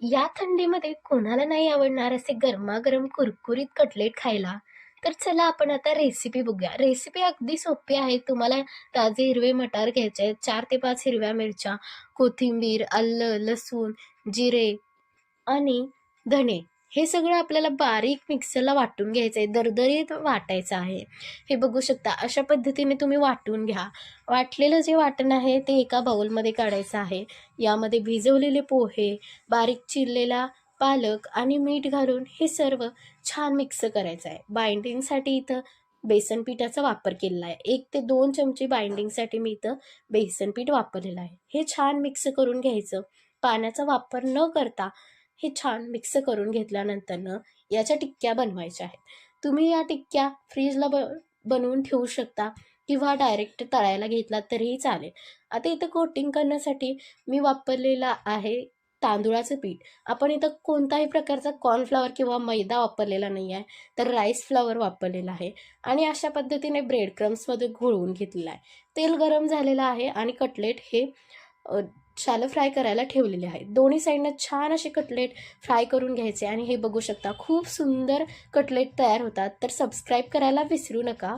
या थंडीमध्ये कोणाला नाही आवडणार असे गरमागरम कुरकुरीत कटलेट खायला? तर चला आपण आता रेसिपी बघूया. रेसिपी अगदी सोपी आहे. तुम्हाला ताजे हिरवे मटार घ्यायचे आहेत. चार ते पाच हिरव्या मिरच्या कोथिंबीर आलं लसूण जिरे आणि धणे. हे सगळं आपल्याला बारीक मिक्सरला वाटून घ्यायचं आहे. दरदरीत वाटायचं आहे. हे बघू शकता अशा पद्धतीने तुम्ही वाटून घ्या. वाटलेलं जे वाटण आहे ते एका बाउलमध्ये काढायचं आहे. यामध्ये भिजवलेले पोहे बारीक चिरलेला पालक आणि मीठ घालून हे सर्व छान मिक्स करायचं आहे. बाइंडिंगसाठी इथं बेसन पिठाचा वापर केलेला आहे. एक ते दोन चमचे बाइंडिंगसाठी मी इथं बेसन पीठ वापरलेलं आहे. हे छान मिक्स करून घ्यायचं. पाण्याचा वापर न करता हे छान मिक्स करून घेतल्यानंतरनं याच्या टिक्क्या बनवायच्या आहेत. तुम्ही या टिक्क्या फ्रीजला ब बनवून ठेवू शकता किंवा डायरेक्ट तळायला घेतलात तरीही चालेल. आता इथं कोटिंग करण्यासाठी मी वापरलेला आहे तांदुळाचं पीठ. आपण इथं कोणताही प्रकारचा कॉर्नफ्लॉवर किंवा मैदा वापरलेला नाही आहे तर राईस फ्लॉवर वापरलेला आहे आणि अशा पद्धतीने ब्रेड क्रम्समध्ये घोळवून घेतलेला आहे. तेल गरम झालेलं आहे आणि कटलेट हे शालं फ्राय करायला ठेवलेले आहेत. दोन्ही साईडनं छान असे कटलेट फ्राय करून घ्यायचे आणि हे बघू शकता खूप सुंदर कटलेट तयार होतात. तर सबस्क्राईब करायला विसरू नका.